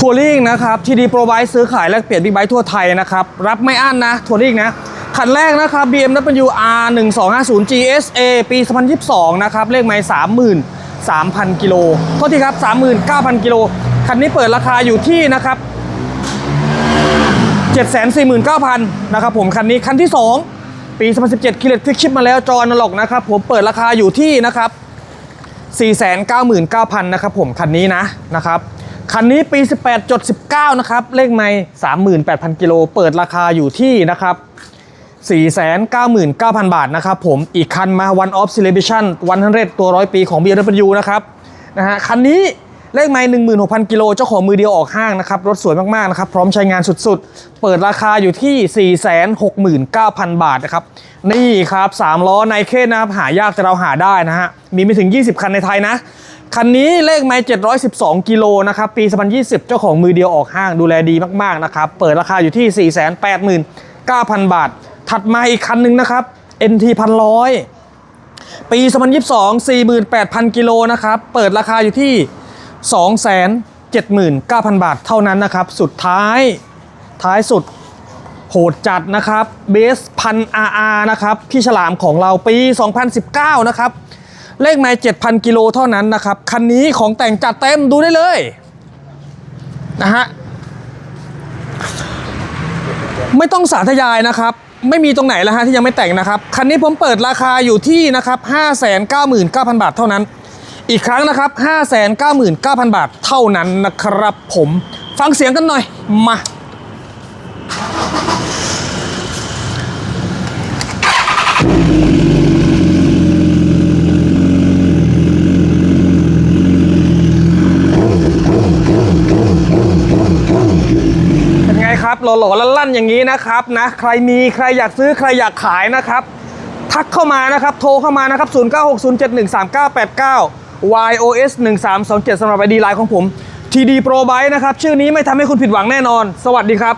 ทัวริงนะครับทีดีโปรไบซื้อขายและเปลี่ยนบิ๊กไบค์ทั่วไทยนะครับ รับไม่อั้นนะทัวริงนะคันแรกนะครับ BMW R 1 2 5 0 GSA ปี 2022 นะครับ เลขไมล์33,000 กิโลโทษทีครับ 39,000 กิโล คันนี้เปิดราคาอยู่ที่นะครับ 749,000 นะครับผม คันนี้คันที่ 2 ปี 2017 คิเลตคลิกชิปมาแล้วจอนาล็อกนะครับ ผมเปิดราคาอยู่ที่นะครับ 499,000 นะครับผม คันนี้นะนะครับ คันนี้ปี 18.19 นะครับ เลขไม่38,000 กิโล เปิดราคาอยู่ที่นะครับ 499,000 บาทนะครับผม อีกคันมา One of Celebration 100 ตัวร้อยปีของ BMW นะครับนะฮะคันนี้เลขไม่16,000 กิโล เจ้าของมือเดียวออกห้างนะครับ รถสวยมาก ๆ นะครับ พร้อมใช้งานสุดๆ เปิดราคาอยู่ที่ 469,000 บาทนะครับ นี่ครับ 3 ล้อไนเคนนะครับ หายากแต่เราหาได้นะฮะ มีไม่ถึง 20 คันในไทยนะ คันนี้เลขไมล์712 กิโลนะครับ ปี 2020 เจ้าของมือเดียวออกห้างดูแลดีมาก ๆ นะครับ เปิดราคาอยู่ที่ 489,000 บาท ถัดมาอีกคันหนึ่งนะครับ NT 1,100 ปี 2022 48,000 กิโลนะครับ เปิดราคาอยู่ที่ 279,000 บาทเท่านั้นนะครับ สุดท้ายท้ายสุดโหดจัดนะครับเบสพันอาร์นะครับ พี่ฉลามของเราปี 2019 นะครับ เลขไมล์7,000 กิโลเท่านั้นนะครับ คันนี้ของแต่งจัดเต็มดูได้เลยนะฮะ ไม่ต้องสาธยายนะครับ ไม่มีตรงไหนแล้วฮะที่ยังไม่แต่งนะครับ คันนี้ผมเปิดราคาอยู่ที่นะครับ 599,000 บาทเท่านั้น อีกครั้งนะครับ 599,000 บาทเท่านั้นนะครับผม ฟังเสียงกันหน่อย มา นไงครับหล่อๆลั่นๆอย่างนี้นะครับนะใครมีใครอยากซื้อใครอยากขายนะครับทักเข้ามานะครับโทรเข้ามานะครับ 0960713989 YOS 1327สำหรับไอดีไลน์ของผม TD Pro Byte นะครับ ชื่อนี้ไม่ทำให้คุณผิดหวังแน่นอน สวัสดีครับ